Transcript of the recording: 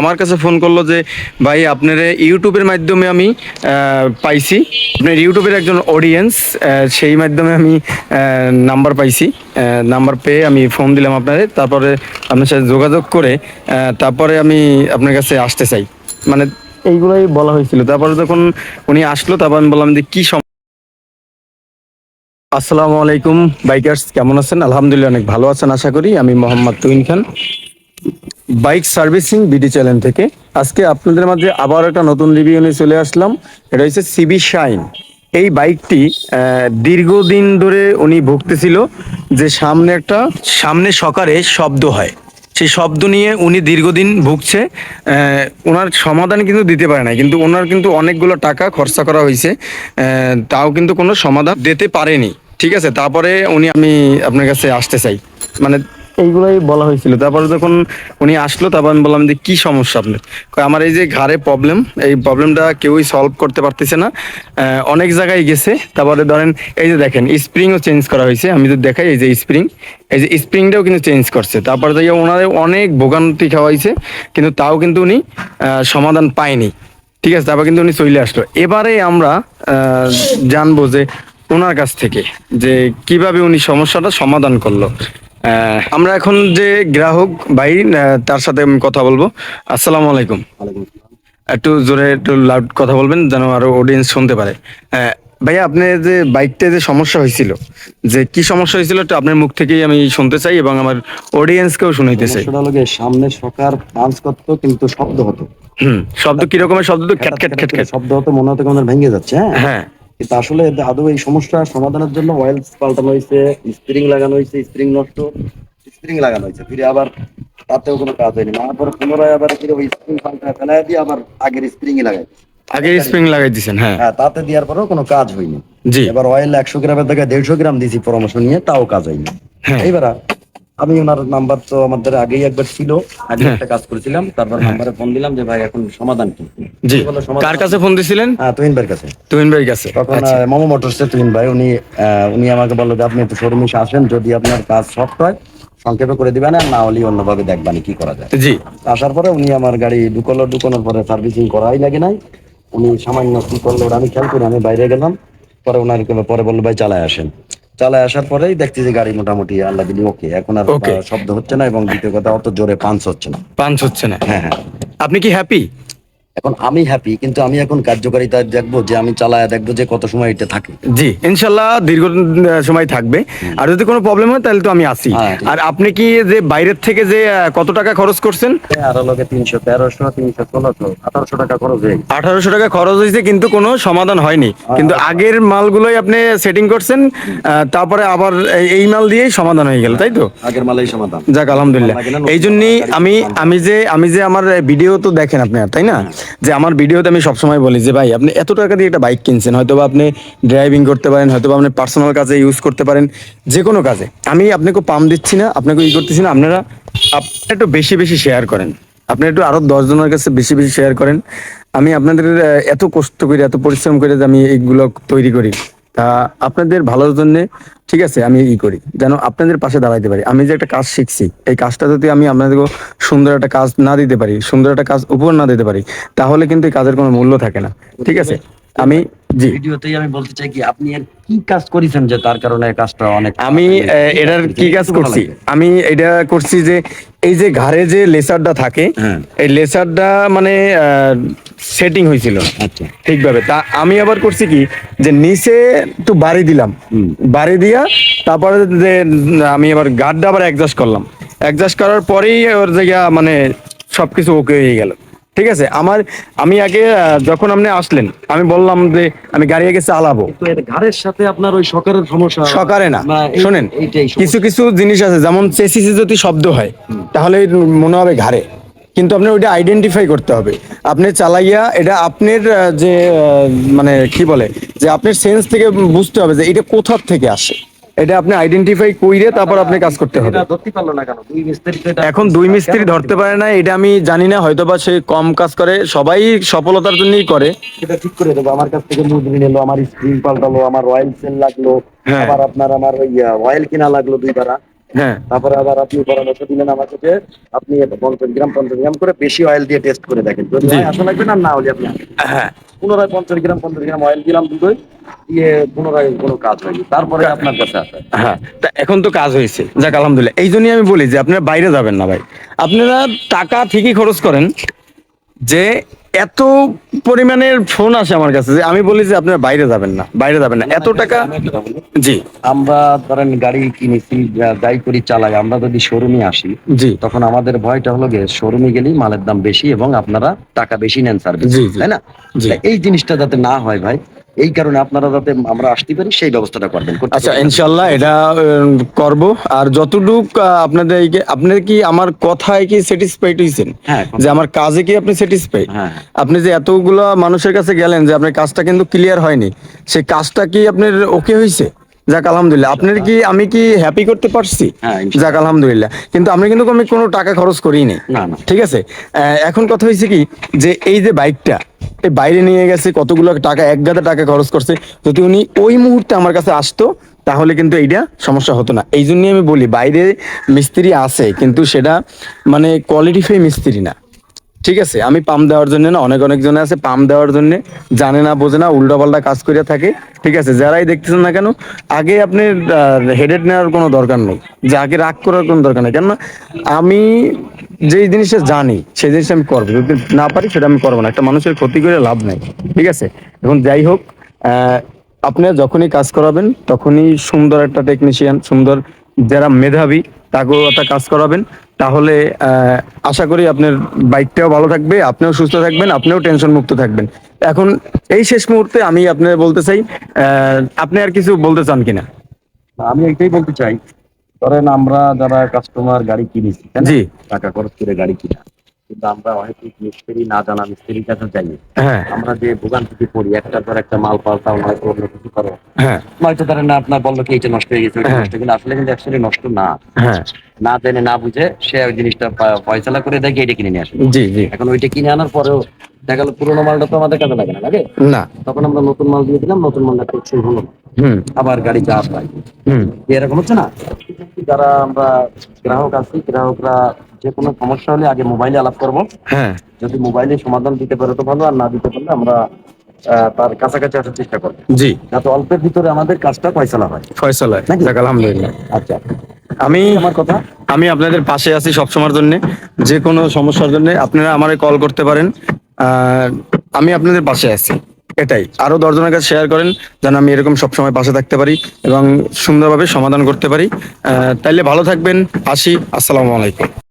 আমার কাছে ফোন করল যে, ভাই, আপনার ইউটিউবের মাধ্যমে আমি পাইছি। আপনার ইউটিউবের একজন অডিয়েন্স সেই মাধ্যমে আমি নাম্বার পাইছি। নাম্বার পেয়ে আমি ফোন দিলাম আপনাদের তারপরে আপনার সাথে যোগাযোগ করে তারপরে আমি আপনার কাছে আসতে চাই। মানে এইগুলোই বলা হয়েছিল। তারপরে যখন উনি আসলো, তারপর আমি বললাম যে, কি আসসালামু আলাইকুম, বাইকার্স, কেমন আছেন? আলহামদুলিল্লাহ, অনেক ভালো আছেন, আশা করি। আমি Mohammad Tuin Khan. Bike servicing BD channel থেকে। আজকে আপনাদের মাঝে আবার একটা নতুন রিভিউ নিয়ে চলে আসলাম। এটা হচ্ছে সিবি শাইন এই বাইকটি দীর্ঘদিন ধরে উনি ভুগতেছিল যে সামনে একটা, সামনে সকারে শব্দ হয়। সেই শব্দ নিয়ে উনি দীর্ঘদিন ভুগছে। ওনার সমাধান কিন্তু দিতে পারে না কিন্তু ওনার কিন্তু অনেকগুলো টাকা খরচা করা হয়েছে তাও কিন্তু কোনো সমাধান দিতে পারেনি। ঠিক আছে, তারপরে উনি আমি আপনার কাছে আসতে চাই। মানে এইগুলোই বলা হয়েছিল। তারপরে যখন উনি আসলো, তারপর আমি বললাম যে, কি সমস্যা আপনার? আমার এই যে ঘাড়ে প্রবলেম এই প্রবলেমটা কেউই সলভ করতে পারতেছে না। অনেক জায়গায় গেছে। তারপরে ধরেন, এই যে দেখেন স্প্রিংও চেঞ্জ করা হয়েছে। আমি যদি দেখাই, এই যে স্প্রিং এই যে স্প্রিংটাও কিন্তু চেঞ্জ করছে। তারপরে যাই ওনারে অনেক ভোগান্তি খাওয়াইছে, কিন্তু তাও কিন্তু উনি সমাধান পায়নি। ঠিক আছে, তারপর কিন্তু উনি চলে আসলো। এবারে আমরা জানব যে ওনার কাছ থেকে যে কীভাবে উনি সমস্যাটা সমাধান করল। আমরা এখন যে গ্রাহক ভাই তার সাথে আমি কথা বলব। আসসালামু আলাইকুম। একটু জোরে একটু লাউড কথা বলবেন যেন আরও অডিয়েন্স শুনতে পারে। ভাইয়া আপনি যে বাইকটা যে সমস্যা হয়েছিল যে কি সমস্যা হয়েছিল একটু আপনার মুখ থেকেই আমি শুনতে চাই এবং আমার অডিয়েন্সকেও শুনাইতে চাই সামনে সকার পাঞ্চ করতো কিন্তু শব্দ হতো। হুম শব্দ কি রকমের শব্দ তো খ্যাট খ্যাট খ্যাট খ্যাট শব্দ হতো মনে হতো কেমন ভেঙে যাচ্ছে হ্যাঁ? হ্যাঁ। কিন্তু আসলে আদৌ এই সমস্যা সমাধানের জন্য অয়েল পাল্টানো হয়েছে স্প্রিং লাগানো হয়েছে স্প্রিং নষ্ট স্প্রিং লাগানো হয়েছে। ফিরে আবার তাতেও কোনো কাজ হয়নি। তারপরে পুনরায় আবার ফিরে ওই স্প্রিং পাল্টা ফেলাই দিয়ে আবার আগের স্প্রিং লাগাই আগে স্প্রিং লাগাই দিছেন হ্যাঁ। হ্যাঁ তাতে দেওয়ার পরেও কোনো কাজ হয়নি। জি। এবার অয়েল একশো গ্রামের জায়গায় দেড়শো গ্রাম দিয়েছি পরামর্শ নিয়ে তাও কাজ হয়নি। হ্যাঁ। এইবার আমি ওনার নাম্বার তো আমাদের আগেই একবার ছিল আগে হ্যাঁ। একটা কাজ করেছিলাম তারপর নাম্বারে ফোন দিলাম যে ভাই এখন সমাধান কি? জি। কার কাছে ফোন দিছিলেন? হ্যাঁ তুহিন ভাইয়ের কাছে। তুহিন ভাইয়ের কাছে। তখন আচ্ছা। মোমো মোটরসে তুহিন ভাই উনি উনি আমাকে বলল যে আপনি একটু শোরুমে আসেন যদি আপনার কাজ সফট হয় সংক্ষেপে করে দিবেন আর না হলে অন্যভাবে দেখবেন কি করা যায়। জি। আসার পরে উনি আমার গাড়ি ঢুকলো ঢুকানোর পরে সার্ভিসিং করাই লাগে নাই উনি সামান্য কি করল আমি খেয়াল করি আমি বাইরে গেলাম। পরে ওনার পরে বলল ভাই চালায় আসেন। চালায় আসার পরেই দেখছি যে গাড়ি মোটামুটি আল্লাহ দিলি ওকে। এখন আর শব্দ হচ্ছে না এবং দ্বিতীয় কথা অত জোরে পাঞ্চ হচ্ছে না। পাঞ্চ হচ্ছে না। হ্যাঁ হ্যাঁ। আপনি কি হ্যাপি এখন আমি হ্যাপি কিন্তু আমি এখন কার্যকারিতা দেখব যে আমি চালায় দেখব যে কত সময় এটা থাকে। জি ইনশাল্লাহ দীর্ঘ সময় থাকবে। আর যদি কোনো প্রবলেম হয় তাহলে তো আমি আসি হ্যাঁ, আর আপনি কি যে বাইরের থেকে যে কত টাকা খরচ করছেন? আরও লোকে তিনশো তেরোশো তিনশো ষোলোশো আঠারোশো টাকা খরচ হয়ে গেছে। আঠারোশো টাকা খরচ হয়েছে কিন্তু কোনো সমাধান হয়নি। কিন্তু আগের মালগুলোই আপনি সেটিং করছেন তারপরে আবার এই- মাল দিয়েই সমাধান হয়ে গেল তাই তো? আগের মালেই সমাধান। যাক আলহামদুলিল্লাহ। এই জন্যই আমি আমি যে আমি যে আমার ভিডিও তো দেখেন আপনি তাই না? যে আমার ভিডিওতে আমি সবসময় বলি যে ভাই, আপনি এত টাকা দিয়ে একটা বাইক কিনছেন হয়তো বা আপনি ড্রাইভিং করতে পারেন হয়তো বা আপনি পার্সোনাল কাজে ইউজ করতে পারেন, যে কোনো কাজে। আমি আপনাকে পাম দিচ্ছি না, আপনাকে ই করতেছি না, আপনারা আপনি একটু বেশি বেশি শেয়ার করেন। আপনি একটু আরও দশজনের কাছে বেশি বেশি শেয়ার করেন। আমি আপনাদের এত কষ্ট করি, এত পরিশ্রম করে যে আমি এইগুলো তৈরি করি। তা আপনাদের ভালোর জন্য ঠিক আছে আমি ই করি যেন আপনাদের পাশে দাঁড়াইতে পারি। আমি যে একটা কাজ শিখছি এই কাজটা যদি আমি আপনাদেরকে সুন্দর একটা কাজ না দিতে পারি সুন্দর একটা কাজ উপহার না দিতে পারি তাহলে কিন্তু এই কাজের কোনো মূল্য থাকে না। ঠিক আছে? আমি জি। ভিডিওতেই আমি বলতে চাই কি আপনি এর কি কাজ করেছেন যে তার কারণে কাজটা অনেক আমি আহ, এটার কি কাজ করছি? আমি এটা করছি যে এই যে ঘাড়ে যে লেসারটা থাকে হ্যাঁ। এই লেসারটা মানে সেটিং হয়েছিল। আচ্ছা। ঠিকভাবে। তা আমি আবার করছি কি যে নিচে একটু বাড়ি দিলাম। বাড়ি দিয়া তারপরে যে আমি আবার গার্ডটা আবার অ্যাডজাস্ট করলাম। অ্যাডজাস্ট করার পরেই ওর জায়গা মানে সবকিছু ওকে হয়ে গেল। ঠিক আছে? আমার আমি আগে যখন আপনি আসলেন আমি বললাম যে আমি গাড়ি আগে চালাবো। ঘাড়ের সাথে আপনার ওই সকারের সমস্যা সকারে না। শোনেন কিছু কিছু জিনিস আছে যেমন চেসিসে যদি শব্দ হয় তাহলে মনে হবে ঘাড়ে। কিন্তু আপনার ওইটা আইডেন্টিফাই করতে হবে। আপনি চালাইয়া এটা আপনার যে মানে কি বলে যে আপনার সেন্স থেকে বুঝতে হবে যে এটা কোথার থেকে আসে। এটা আপনি আইডেন্টিফাই কইরে তারপর আপনি কাজ করতে হবে। এটা ধরতে পারল না কেন? দুই মিস্ত্রি তো এটা এখন দুই মিস্ত্রি ধরতে পারে না এটা আমি জানি না হয়তো বা সে কম কাজ করে সবাই সফলতার জন্যই করে। এটা ঠিক করে দেবো আমার কাছ থেকে মুদ্রি নিলো আমার স্ক্রিন পাল্টালো আমার অয়েল সেল লাগল হ্যাঁ। আবার আপনার আমার ওই অয়েল কিনা লাগল দুই দ্বারা হ্যাঁ। তারপরে আবার আপনি পরামর্শ দিলেন আমাকে যে আপনি পঞ্চাশ গ্রাম পঞ্চাশ গ্রাম করে বেশি অয়েল দিয়ে টেস্ট করে দেখেন। যদি আসা লাগবে না না হলে আপনি হ্যাঁ। পুনরায় পঞ্চাশ গ্রাম পঞ্চাশ গ্রাম অয়েল দিলাম দুটোই দিয়ে পুনরায় কোনো কাজ হয়নি। তারপরে আপনার কাছে আসে। হ্যাঁ তা এখন তো কাজ হয়েছে। যাক আলহামদুলিল্লাহ। এই জন্যই আমি বলি যে আপনারা বাইরে যাবেন না ভাই। আপনারা টাকা ঠিকই খরচ করেন যে এত পরিমাণের ফোন আসে আমার কাছে যে আমি বলি যে আপনারা বাইরে যাবেন না বাইরে যাবেন না। এত টাকা। জি। আমরা ধরেন গাড়ি কিনেছি যাই করি চালাই আমরা যদি শোরুমে আসি জি। তখন আমাদের ভয়টা হলো গিয়ে শোরুমে গেলেই মালের দাম বেশি এবং আপনারা টাকা বেশি নেন সার্ভিস। তাই না? এই জিনিসটা যাতে না হয় ভাই এই কারণে আপনারা যাতে আমরা আসতে পারি সেই ব্যবস্থাটা করবেন। আচ্ছা ইনশাল্লাহ এটা করব। আর যতটুক আপনাদের আপনার কি আমার কথায় কি স্যাটিসফাইড হয়েছেন হ্যাঁ যে আমার কাজে কি আপনি স্যাটিসফাইড হ্যাঁ আপনি যে এতগুলো মানুষের কাছে গেলেন যে আপনার কাজটা কিন্তু ক্লিয়ার হয়নি সেই কাজটা কি আপনার ওকে হয়েছে যাক আলহামদুলিল্লাহ। আপনার কি আমি কি হ্যাপি করতে পারছি? হ্যাঁ, যাক আলহামদুলিল্লাহ। কিন্তু আমি কিন্তু আমি কোনো টাকা খরচ করিনি ঠিক আছে? এখন কথা হয়েছে কি যে এই যে বাইকটা বাইরে নিয়ে গেছে, কতগুলো টাকা, এক গাদা টাকা খরচ করছে। যদি উনি ওই মুহূর্তে আমার কাছে আসতো, তাহলে কিন্তু এইটা সমস্যা হতো না। এই জন্যই আমি বলি, বাইরে মিস্ত্রি আছে, কিন্তু সেটা মানে কোয়ালিটিফাই মিস্ত্রি না। ঠিক আছে, আমি পাম দেওয়ার জন্য না, অনেক অনেক জনে আছে পাম দেওয়ার জন্য, জানে না, বোঝে না উল্টা পাল্টা কাজ করিয়া থাকে। ঠিক আছে, যারাই দেখতেছেন না কেন, আগে আপনি হেডেড নেওয়ার কোনো দরকার নেই, যে আগে রাগ করার কোনো দরকার নেই। কেননা, আমি যেই জিনিসটা জানি, সেই জিনিসটা আমি করব। যদি না পারি, সেটা আমি করব না। একটা মানুষের ক্ষতি করে লাভ নাই। ঠিক আছে? এখন যাই হোক আপনি যখনই কাজ করাবেন, তখনই সুন্দর একটা টেকনিশিয়ান সুন্দর যারা মেধাবী তাকেও একটা কাজ করাবেন। তাহলে আশা করি আপনার বাইকটাও ভালো থাকবে আপনিও সুস্থ থাকবেন আপনিও টেনশন মুক্ত থাকবেন। এখন এই শেষ মুহূর্তে আমি আপনার বলতে চাই আহ, আপনি আর কিছু বলতে চান কিনা? আমি এটাই বলতে চাই ধরেন আমরা যারা কাস্টমার গাড়ি কিনেছি জি। টাকা খরচ করে গাড়ি কিনা। কিন্তু আমরা অনেক মিস্ত্রি না জানা মিস্ত্রির কাছে যাই হ্যাঁ। আমরা যে ভোগান্তিতে পড়ি একটার পর একটা মাল পাল্টাও নয়তো অন্য কিছু করো। হ্যাঁ। নয়তো ধরেন না আপনার বলল কি এটা নষ্ট হয়ে গেছে হ্যাঁ। নষ্ট গেছে। আসলে কিন্তু অ্যাকচুয়ালি নষ্ট না। হ্যাঁ। না জেনে না বুঝে সে ওই জিনিসটা ফয়সালা করে দেখে এটা কিনে নিয়ে আসে। জি জি। এখন ওইটা কিনে আনার পরেও দেখা গেল পুরোনো মালটা তো আমাদের কাছে লাগে না লাগে? না। তখন আমরা নতুন মাল দিয়ে দিলাম নতুন মালটা টেকসই হলো আবার গাড়ি চাপ হুম। এরকম হচ্ছে না? যারা আমরা গ্রাহক আছি গ্রাহকরা যে কোনো সমস্যা হলে আগে মোবাইলে আলাপ করব। হ্যাঁ। যদি মোবাইলে সমাধান দিতে পারে তো ভালো আর না দিতে পারলে আমরা তার কাছাকাছি আসার চেষ্টা করব। জি। যাতে অল্পের ভিতরে আমাদের কাজটা পয়সালা হয়। ফয়সালা? যাক আলহামদুলিল্লাহ। আচ্ছা। আমি আমার কথা? আমি আপনাদের পাশে আছি সবসময়ের জন্য। যে কোনো সমস্যার জন্য আপনারা আমারে কল করতে পারেন। আমি আপনাদের পাশে আছি। এটাই। আরও দশজনের কাছে শেয়ার করেন যেন আমি এরকম সবসময় পাশে থাকতে পারি এবং সুন্দরভাবে সমাধান করতে পারি। তাইলে ভালো থাকবেন। আসি। আসসালামু আলাইকুম।